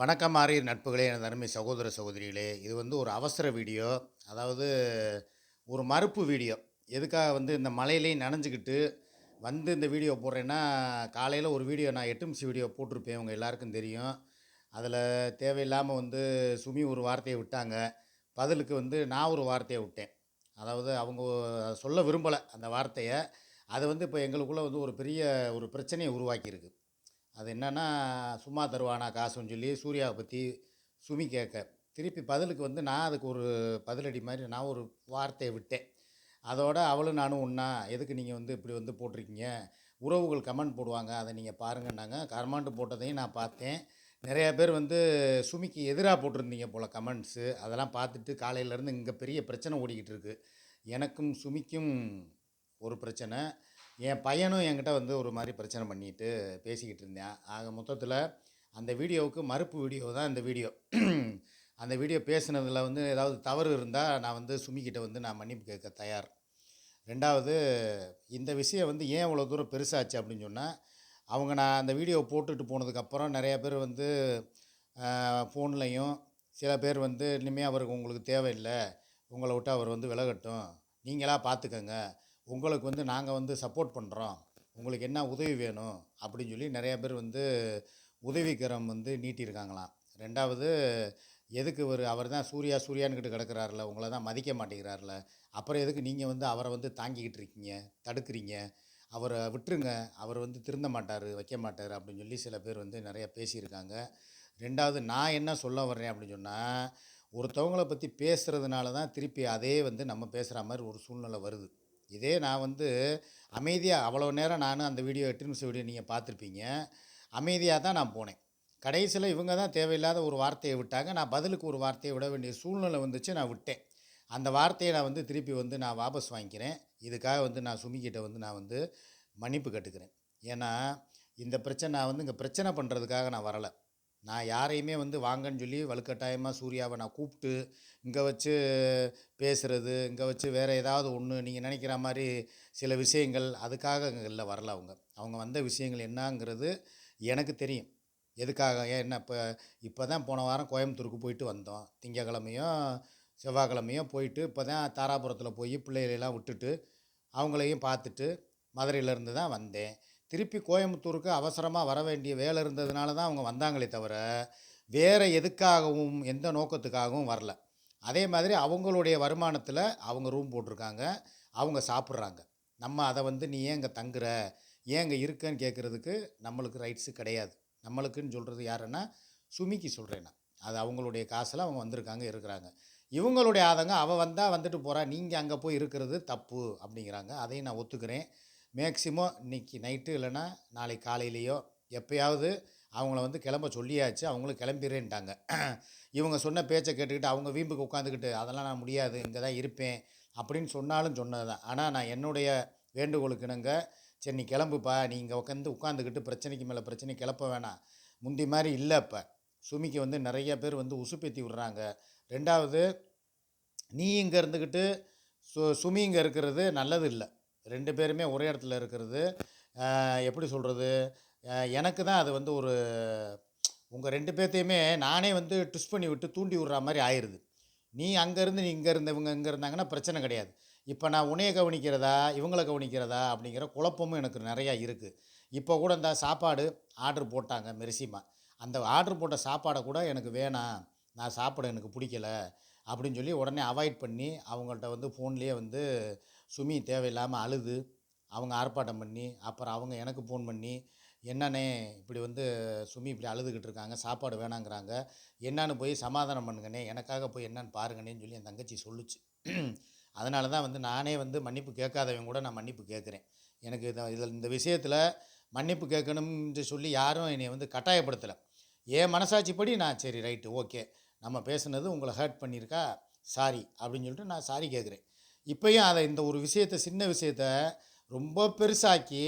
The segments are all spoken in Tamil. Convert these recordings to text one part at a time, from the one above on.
வணக்கம் மாறி நட்புகளே எனது அருமை சகோதர சகோதரிகளே. இது வந்து ஒரு அவசர வீடியோ. அதாவது ஒரு மறுப்பு வீடியோ. எதுக்காக வந்து இந்த மழையிலையும் நனைஞ்சுக்கிட்டு வந்து இந்த வீடியோ போடுறேன்னா காலையில் ஒரு வீடியோ நான் எட்டு நிமிஷம் வீடியோ போட்டிருப்பேன். உங்கள் எல்லாருக்கும் தெரியும். அதில் தேவையில்லாமல் வந்து சுமி ஒரு வார்த்தையை விட்டாங்க. பதிலுக்கு வந்து நான் ஒரு வார்த்தையை விட்டேன். அதாவது அவங்க சொல்ல விரும்பலை அந்த வார்த்தையை. அது வந்து இப்போ எங்களுக்குள்ளே வந்து ஒரு பெரிய ஒரு பிரச்சனையை உருவாக்கியிருக்கு. அது என்னென்னா சும்மா தருவானா காசுன்னு சொல்லி சூர்யாவை பற்றி சுமி கேட்க. திருப்பி பதிலுக்கு வந்து நான் அதுக்கு ஒரு பதிலடி மாதிரி நான் ஒரு வார்த்தையை விட்டேன். அதோட அவளும் நானும் ஒன்றா எதுக்கு நீங்கள் வந்து இப்படி வந்து போட்டிருக்கீங்க? உறவுகள் கமெண்ட் போடுவாங்க. அதை நீங்கள் பாருங்கன்னாங்க. கமெண்ட் போட்டதையும் நான் பார்த்தேன். நிறையா பேர் வந்து சுமிக்கு எதிராக போட்டிருந்தீங்க போல் கமெண்ட்ஸு. அதெல்லாம் பார்த்துட்டு காலையிலேருந்து இங்கே பெரிய பிரச்சனை ஓடிக்கிட்டு இருக்குது எனக்கும் சுமிக்கும் ஒரு பிரச்சனை. என் பையனும் என்கிட்ட வந்து ஒரு மாதிரி பிரச்சனை பண்ணிட்டு பேசிக்கிட்டு இருந்தேன். ஆக மொத்தத்தில் அந்த வீடியோவுக்கு மறுப்பு வீடியோ தான் இந்த வீடியோ. அந்த வீடியோ பேசுனதில் வந்து ஏதாவது தவறு இருந்தால் நான் வந்து சுமிக்கிட்ட வந்து நான் மன்னிப்பு கேட்க தயார். ரெண்டாவது இந்த விஷயம் வந்து ஏன் இவ்வளோ தூரம் பெருசாச்சு அப்படின்னு சொன்னால் அவங்க நான் அந்த வீடியோ போட்டுட்டு போனதுக்கப்புறம் நிறைய பேர் வந்து ஃபோன்லேயும் சில பேர் வந்து இனிமேல் அவருக்கு உங்களுக்கு தேவையில்லை. உங்களை விட்டு அவர் வந்து விலகட்டும். நீங்களாக பார்த்துக்கங்க உங்களுக்கு வந்து நாங்கள் வந்து சப்போர்ட் பண்ணுறோம் உங்களுக்கு என்ன உதவி வேணும்? அப்படின்னு சொல்லி நிறையா பேர் வந்து உதவிக்கரம் வந்து நீட்டியிருக்காங்களாம். ரெண்டாவது எதுக்கு ஒரு அவர் தான் சூர்யா சூர்யான்கிட்ட கிடக்கிறாருல உங்களை தான் மதிக்க மாட்டேங்கிறாருல அப்புறம் எதுக்கு நீங்கள் வந்து அவரை வந்து தாங்கிக்கிட்டு இருக்கீங்க தடுக்கிறீங்க? அவரை விட்டுருங்க அவர் வந்து திருந்த மாட்டார் வைக்க மாட்டார் அப்படின்னு சொல்லி சில பேர் வந்து நிறையா பேசியிருக்காங்க. ரெண்டாவது நான் என்ன சொல்ல வர்றேன் அப்படின்னு சொன்னால் ஒருத்தவங்களை பற்றி பேசுகிறதுனால தான் திருப்பி அதே வந்து நம்ம பேசுகிற மாதிரி ஒரு சூழ்நிலை வருது. இதே நான் வந்து அமைதியாக அவ்வளோ நேரம் நான் அந்த வீடியோ எட்டு நிமிஷம் வீடியோ நீங்கள் பார்த்துருப்பீங்க. அமைதியாக தான் நான் போனேன். கடைசியில் இவங்க தான் தேவையில்லாத ஒரு வார்த்தையை விட்டாங்க. நான் பதிலுக்கு ஒரு வார்த்தையை விட வேண்டிய சூழ்நிலை வந்துச்சு நான் விட்டேன். அந்த வார்த்தையை நான் வந்து திருப்பி வந்து நான் வாபஸ் வாங்கிக்கிறேன். இதுக்காக வந்து நான் சுமிக்கிட்ட வந்து நான் வந்து மன்னிப்பு கட்டுக்கிறேன். ஏன்னா இந்த பிரச்சனை நான் வந்து இங்கே பிரச்சனை பண்ணுறதுக்காக நான் வரலை. நான் யாரையுமே வந்து வாங்கன்னு சொல்லி வலுக்கட்டாயமாக சூர்யாவை நான் கூப்பிட்டு இங்கே வச்சு பேசுகிறது இங்கே வச்சு வேறு ஏதாவது ஒன்று நீங்கள் நினைக்கிற மாதிரி சில விஷயங்கள் அதுக்காக இல்லை வரல அவங்க. அவங்க வந்த விஷயங்கள் என்னங்கிறது எனக்கு தெரியும். எதுக்காக ஏன் என்ன இப்போ இப்போ தான் போன வாரம் கோயம்புத்தூருக்கு போயிட்டு வந்தோம். திங்கக்கிழமையும் செவ்வாய்க்கிழமையும் போயிட்டு இப்போ தான் தாராபுரத்தில் போய் பிள்ளைகளெல்லாம் விட்டுட்டு அவங்களையும் பார்த்துட்டு மதுரையிலேருந்து தான் வந்தேன். திருப்பி கோயம்புத்தூருக்கு அவசரமாக வர வேண்டிய வேலை இருந்ததுனால தான் அவங்க வந்தாங்களே தவிர வேறு எதுக்காகவும் எந்த நோக்கத்துக்காகவும் வரல. அதே மாதிரி அவங்களுடைய வருமானத்தில் அவங்க ரூம் போட்டிருக்காங்க. அவங்க சாப்பிட்றாங்க. நம்ம அதை வந்து நீ ஏன் இங்கே தங்குற? ஏன் இங்கே இருக்கன்னு கேட்குறதுக்கு நம்மளுக்கு ரைட்ஸு கிடையாது. நம்மளுக்குன்னு சொல்கிறது யாருன்னா சுமிக்கு சொல்கிறேன் நான். அது அவங்களுடைய காசில் அவங்க வந்திருக்காங்க இருக்கிறாங்க. இவங்களுடைய ஆதங்கம் அவள் வந்தால் வந்துட்டு போகிறா நீங்கள் அங்கே போய் இருக்கிறது தப்பு அப்படிங்கிறாங்க. அதையும் நான் ஒத்துக்கிறேன். மேக்சிமம் இன்னைக்கு நைட்டு இல்லைன்னா நாளைக்கு காலையிலேயோ எப்பயாவது அவங்கள வந்து கிளம்ப சொல்லியாச்சு அவங்களும் கிளம்பிடுறேன்ட்டாங்க இவங்க சொன்ன பேச்சை கேட்டுக்கிட்டு அவங்க வீம்புக்கு உட்காந்துக்கிட்டு அதெல்லாம் நான் முடியாது இங்கே தான் இருப்பேன் அப்படின்னு சொன்னாலும் சொன்னது தான் ஆனால் நான் என்னுடைய வேண்டுகோளுக்கு இணங்க சரி நீ கிளம்புப்பா நீ இங்கே உட்காந்து உட்காந்துக்கிட்டு பிரச்சனைக்கு மேலே பிரச்சனை கிளப்ப வேணாம். முந்தி மாதிரி இல்லை இப்போ சுமிக்கு வந்து நிறைய பேர் வந்து உசுப்பேத்தி விடுறாங்க. ரெண்டாவது நீ இங்கே இருந்துக்கிட்டு சு சுமி இங்கே இருக்கிறது நல்லது இல்லை. ரெண்டு பேருமே ஒரே இடத்துல இருக்கிறது. எப்படி சொல்கிறது எனக்கு தான் அது வந்து ஒரு உங்கள் ரெண்டு பேர்த்தையுமே நானே வந்து ட்விஸ்ட் பண்ணி விட்டு தூண்டி விடுற மாதிரி ஆயிடுது நீ அங்கேருந்து நீ இங்கே இருந்த இவங்க இங்கே இருந்தாங்கன்னா பிரச்சனை கிடையாது. இப்போ நான் உன்னைய கவனிக்கிறதா? இவங்களை கவனிக்கிறதா? அப்படிங்கிற குழப்பமும் எனக்கு நிறையா இருக்குது இப்போ கூட இந்த சாப்பாடு ஆர்டர் போட்டாங்க மெரிசிமா. அந்த ஆர்டர் போட்ட சாப்பாடை கூட எனக்கு வேணாம். நான் சாப்பிட எனக்கு பிடிக்கல. அப்படின்னு சொல்லி உடனே அவாய்ட் பண்ணி அவங்கள்ட்ட வந்து ஃபோன்லேயே வந்து சுமி தேவையில்லாமல் அழுது அவங்க ஆர்ப்பாட்டம் பண்ணி அப்புறம் அவங்க எனக்கு ஃபோன் பண்ணி என்னண்ணே இப்படி வந்து சுமி இப்படி அழுதுகிட்டு இருக்காங்க சாப்பாடு வேணாங்கிறாங்க என்னான்னு போய் சமாதானம் பண்ணுங்கண்ணே எனக்காக போய் என்னன்னு பாருங்கண்ணேன்னு சொல்லி என் தங்கச்சி சொல்லுச்சு. அதனால தான் வந்து நானே வந்து மன்னிப்பு கேட்காதவங்க கூட நான் மன்னிப்பு கேட்குறேன். எனக்கு இதை இதில் இந்த விஷயத்தில் மன்னிப்பு கேட்கணும்னு சொல்லி யாரும் என்னை வந்து கட்டாயப்படுத்தலை. என் மனசாட்சிப்படி நான் சரி ரைட்டு ஓகே நம்ம பேசுனது உங்களை ஹர்ட் பண்ணியிருக்கா சாரி அப்படின்னு சொல்லிட்டு நான் சாரி கேட்குறேன். இப்போயும் அதை இந்த ஒரு விஷயத்தை சின்ன விஷயத்த ரொம்ப பெருசாக்கி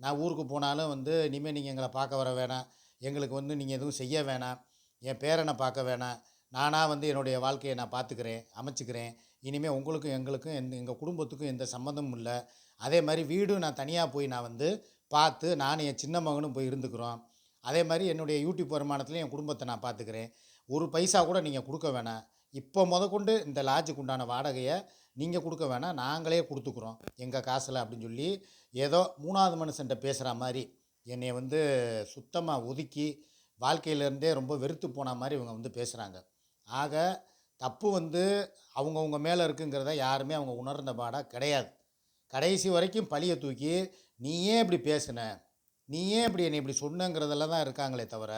நான் ஊருக்கு போனாலும் வந்து இனிமேல் நீங்கள் எங்களை பார்க்க வர வேணாம். எங்களுக்கு வந்து நீங்கள் எதுவும் செய்ய வேணாம். என் பேரனை பார்க்க வேணாம். நானாக வந்து என்னுடைய வாழ்க்கையை நான் பார்த்துக்கிறேன் அமைச்சிக்கிறேன். இனிமேல் உங்களுக்கும் எங்களுக்கும் எந்த எங்கள் குடும்பத்துக்கும் எந்த சம்மந்தமும் இல்லை. அதே மாதிரி வீடும் நான் தனியாக போய் நான் வந்து பார்த்து நானும் என் சின்ன மகனும் போய் இருந்துக்கிறோம். அதே மாதிரி என்னுடைய யூடியூப் வருமானத்துலேயும் என் குடும்பத்தை நான் பார்த்துக்கிறேன். ஒரு பைசா கூட நீங்கள் கொடுக்க வேணாம். இப்போ முதற்கொண்டு இந்த லாட்ஜுக்கு உண்டான வாடகையை நீங்கள் கொடுக்க வேணாம் நாங்களே கொடுத்துக்குறோம். எங்கள் காசில் அப்படின்னு சொல்லி ஏதோ மூணாவது மனுஷன்ட்ட பேசுகிற மாதிரி என்னை வந்து சுத்தமாக ஒதுக்கி வாழ்க்கையிலேருந்தே ரொம்ப வெறுத்து போன மாதிரி இவங்க வந்து பேசுகிறாங்க ஆக தப்பு வந்து அவங்கவுங்க மேலே இருக்குங்கிறத யாருமே அவங்க உணர்ந்த பாடாக கிடையாது. கடைசி வரைக்கும் பழியை தூக்கி நீ ஏன் இப்படி பேசின? நீ ஏன் இப்படி என்னை இப்படி சொன்னங்கிறதெல்லாம் தான் இருக்காங்களே தவிர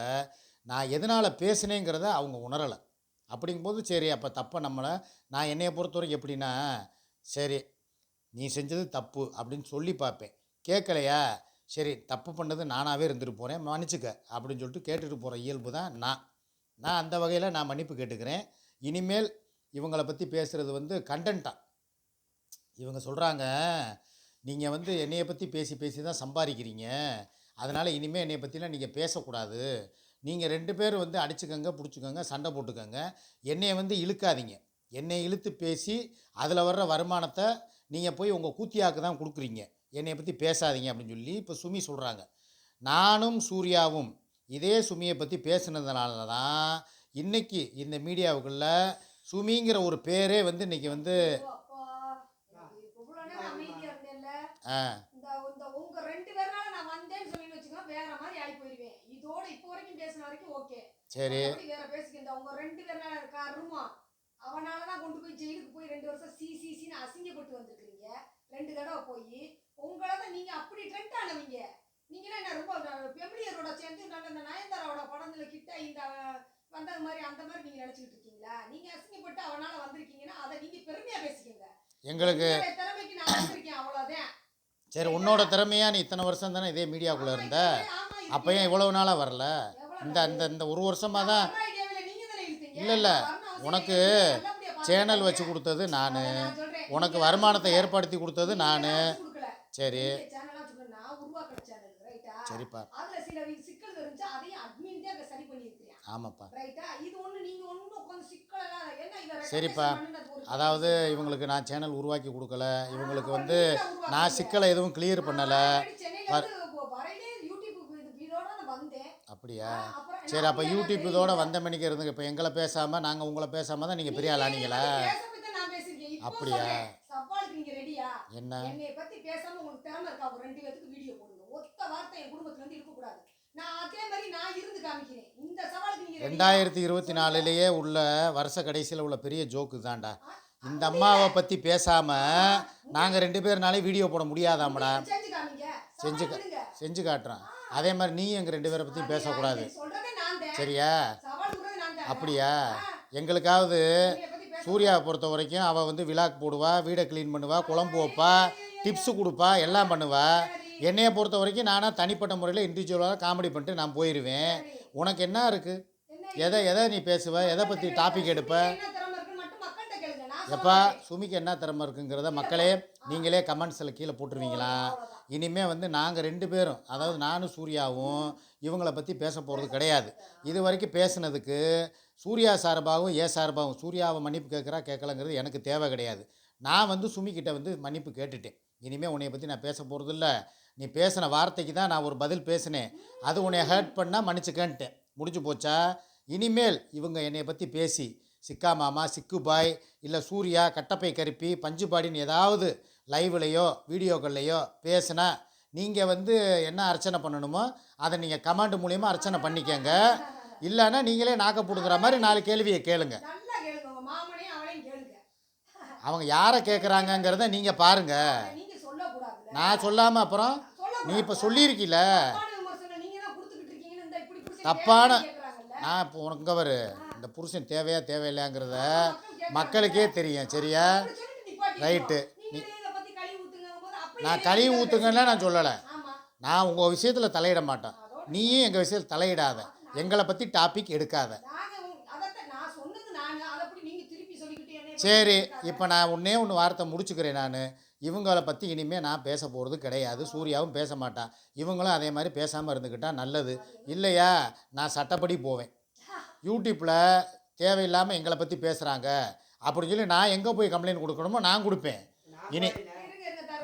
நான் எதனால் பேசினேங்கிறத அவங்க உணரலை. அப்படிங்கும்போது சரி அப்போ தப்பை நம்மளை நான் என்னைய பொறுத்தவரைக்கும் எப்படின்னா சரி நீ செஞ்சது தப்பு அப்படின்னு சொல்லி பார்ப்பேன். கேட்கலையா? சரி தப்பு பண்ணது நானாகவே இருந்துட்டு போகிறேன் மன்னிச்சுக்க அப்படின்னு சொல்லிட்டு கேட்டுட்டு போகிற இயல்பு தான் நான். நான் அந்த வகையில் நான் மன்னிப்பு கேட்டுக்கிறேன். இனிமேல் இவங்களை பற்றி பேசுகிறது வந்து கண்டென்ட்டாக இவங்க சொல்கிறாங்க நீங்கள் வந்து என்னைய பற்றி பேசி பேசி தான் சம்பாதிக்கிறீங்க. அதனால் இனிமேல் என்னைய பற்றிலாம் நீங்கள் பேசக்கூடாது. நீங்கள் ரெண்டு பேரும் வந்து அடிச்சுக்கங்க பிடிச்சிக்கோங்க சண்டை போட்டுக்கோங்க. என்னைய வந்து இழுக்காதீங்க. என்னை இழுத்து பேசி அதில் வர்ற வருமானத்தை நீங்கள் போய் உங்கள் கூத்தியாக்கு தான் கொடுக்குறீங்க. என்னைய பற்றி பேசாதீங்க அப்படின்னு சொல்லி இப்போ சுமி சொல்கிறாங்க நானும் சூர்யாவும் இதே சுமியை பற்றி பேசுனதுனால தான் இன்னைக்கு இந்த மீடியாவுக்குள்ள சுமிங்கிற ஒரு பேரே வந்து இன்னைக்கு வந்து ஆ, இந்த இந்த உங்க ரெண்டு பேர்னால நான் வந்தேன்னு சொல்லி வச்சுக்கோ வேற மாதிரி ஆகி போயிருவேன் இதோட இப்போ வரைக்கும் ஓகே. சரி. வேற பேசிக்க இந்த உங்க ரெண்டு பேர்னால இருக்கா ரூமா? அவனால தான் கொண்டு போய் ஜெயிலுக்கு போய் ரெண்டு வருஷம் சி சி சின்னு அசிங்கப்பட்டு வந்திருக்கீங்க ரெண்டு தடவை போய். உங்களை தான் நீங்க அப்படி ட்ரெண்ட் ஆனவங்க. நீங்களே என்ன ரொம்ப பெமிலியரோட சேர்ந்து நல்ல இந்த நயன்தாராவோட படத்துல கிட்ட இந்த வந்தது மாதிரி அந்த மாதிரி நீங்க நினைச்சுக்கிட்டு இருக்கீங்களா? நீங்க அசிங்கப்பட்டு அவனால வந்திருக்கீங்கன்னா அதை நீங்க பெருமையா பேசிக்கங்க. எங்களுக்கு திறமைக்கு நான் வந்திருக்கேன் அவ்வளவுதான். சரி உன்னோட திறமையா நீ இத்தனை வருஷம் தானே இதே மீடியாவுக்குள்ளே இருந்த? அப்போ ஏன் இவ்வளவு நாளாக வரல? இந்த இந்த இந்த ஒரு வருஷமா தான். இல்ல, இல்ல. உனக்கு சேனல். வச்சு கொடுத்தது நான். உனக்கு வருமானத்தை ஏற்படுத்தி கொடுத்தது நான். சரி? சரிப்பா. ஆமாப்பா சரிப்பா. அதாவது. இவங்களுக்கு நான் சேனல் உருவாக்கி கொடுக்கல இவங்களுக்கு வந்து. நான் சிக்கலை எதுவும் கிளியர் பண்ணலை அப்படியா? சரி அப்போ யூடியூப் இதோட. வந்த மணிக்கு இருந்துங்க. இப்போ எங்களை பேசாமல் நாங்கள் உங்களை பேசாமல் தான் நீங்கள் பெரிய நீங்க ஆளானீங்களா பத்தி பத்தி அப்படியா? நீங்க என்ன? என்னைய பத்தி பேசாம உங்களுக்கு திறமை இருக்கா? ஒரு ரெண்டு பேத்துக்கு வீடியோ போடுங்க. ஒத்த வார்த்தை என் குடும்பத்துல இருந்து இருக்க கூடாது நான் அதே மாதிரி நான் இருந்து காமிக்கிறேன். இந்த சவாலுக்கு நீங்க ready யா? ரெண்டாயிரத்தி இருபத்தி நாலுலேயே உள்ள வருஷ கடைசியில் உள்ள பெரிய ஜோக்கு தான்டா. இந்த அம்மாவை பற்றி பேசாமல் நாங்கள் ரெண்டு பேர்னாலே வீடியோ போட முடியாதாம்டா? செஞ்சு. செஞ்சு காட்டுறேன். அதே மாதிரி நீ எங்கள் ரெண்டு பேரை பற்றியும் பேசக்கூடாது. சரியா. அப்படியா? எங்களுக்காவது சூர்யாவை பொறுத்த வரைக்கும் அவள் வந்து விழாக்கு போடுவா வீடை க்ளீன் பண்ணுவா குழம்பு வைப்பா டிப்ஸு கொடுப்பா எல்லாம் பண்ணுவா. என்னைய பொறுத்த வரைக்கும் நானாக தனிப்பட்ட முறையில் இண்டிவிஜுவலாக காமெடி பண்ணிட்டு நான் போயிடுவேன் உனக்கு என்ன இருக்குது எதை எதை நீ பேசுவ? எதை பற்றி டாபிக் எடுப்ப? எப்பா. சுமிக்கு என்ன திறமை இருக்குங்கிறத மக்களே நீங்களே கமெண்ட்ஸில் கீழே போட்டுருவீங்களா? இனிமேல் வந்து நாங்கள் ரெண்டு பேரும் அதாவது நானும் சூர்யாவும் இவங்கள பற்றி பேச போகிறது கிடையாது. இது வரைக்கும் பேசுனதுக்கு சூர்யா சார்பாகவும் ஏ சார்பாகவும் சூர்யாவை மன்னிப்பு கேட்குறா கேட்கலங்கிறது எனக்கு தேவை கிடையாது. நான் வந்து சுமிக்கிட்ட வந்து மன்னிப்பு கேட்டுட்டேன். இனிமேல் உன்னைய பற்றி நான் பேச போகிறது இல்லை நீ பேசின வார்த்தைக்கு தான் நான் ஒரு பதில் பேசினேன். அது உன்னை ஹர்ட் பண்ணால் மன்னிச்சுக்கேன்ட்டேன். முடிஞ்சு போச்சா? இனிமேல் இவங்க என்னை பற்றி பேசி சிக்கா மாமா சிக்கு பாய் இல்லை சூர்யா கட்டப்பை கருப்பி பஞ்சுபாடின்னு ஏதாவது லைவ்லையோ வீடியோக்கள்லையோ பேசுனா நீங்கள் வந்து என்ன அர்ச்சனை பண்ணணுமோ அதை நீங்கள் கமெண்ட் மூலியமாக அர்ச்சனை பண்ணிக்கங்க இல்லைன்னா நீங்களே நாக்க பிடுங்குற மாதிரி நாலு கேள்வியை கேளுங்க அவங்க யாரை கேட்குறாங்கங்கிறத நீங்கள் பாருங்கள் நான் சொல்லாமல் அப்புறம். நீ இப்போ சொல்லியிருக்கீல தப்பான. நான் இப்போ உனக்கு பாரு இந்த புருஷன் தேவையா தேவையில்லையாங்கிறத. மக்களுக்கே தெரியும் சரியா. ரைட்டு. நீங்களே இதை பத்தி கழுவி ஊத்துங்கும்போது அப்படியே நான் கழிவு ஊற்றுங்கன்னா நான் சொல்லலை. நான் உங்கள் விஷயத்தில் தலையிட மாட்டேன். நீயும் எங்கள் விஷயத்தில் தலையிடாத. எங்களை பற்றி டாபிக் எடுக்காத. சரி இப்போ நான் ஒன்றே ஒன்று வார்த்தை முடிச்சுக்கிறேன் நான். இவங்கள பற்றி இனிமேல் நான் பேச போகிறது கிடையாது. சூர்யாவும் பேச மாட்டான் இவங்களும் அதே மாதிரி பேசாமல் இருந்துக்கிட்டால் நல்லது. இல்லையா? நான் சட்டப்படி போவேன். யூடியூப்பில் தேவையில்லாமல் எங்களை பற்றி பேசுகிறாங்க அப்படின்னு சொல்லி நான் எங்கே போய் கம்ப்ளைண்ட் கொடுக்கணுமோ நான் கொடுப்பேன். இனி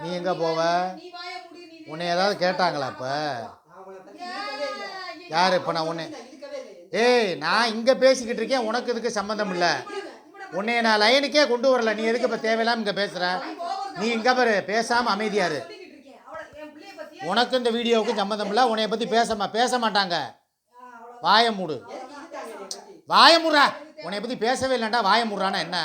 நீ எங்கே போவ? உன்னை ஏதாவது கேட்டாங்களா இப்போ யார்? இப்போ நான் உன்னை ஏய் நான் இங்கே பேசிக்கிட்டு இருக்கேன். உனக்கு இதுக்கு சம்மந்தம் இல்லை? உன்னைய நான் லைனுக்கே கொண்டு வரல. நீ எதுக்கு இப்போ தேவையில்லாமல் இங்கே பேசுகிற நீ இங்கே பாரு பேசாமல் அமைதியாரு உனக்கு இந்த வீடியோவுக்கு சம்மந்தம் இல்லை. உன்னைய பற்றி பேசமா பேச மாட்டாங்க. வாய மூடு. வாய மூடுறா. உன்னைய பற்றி பேசவே இல்லைண்டா வாய மூடுறானா என்ன?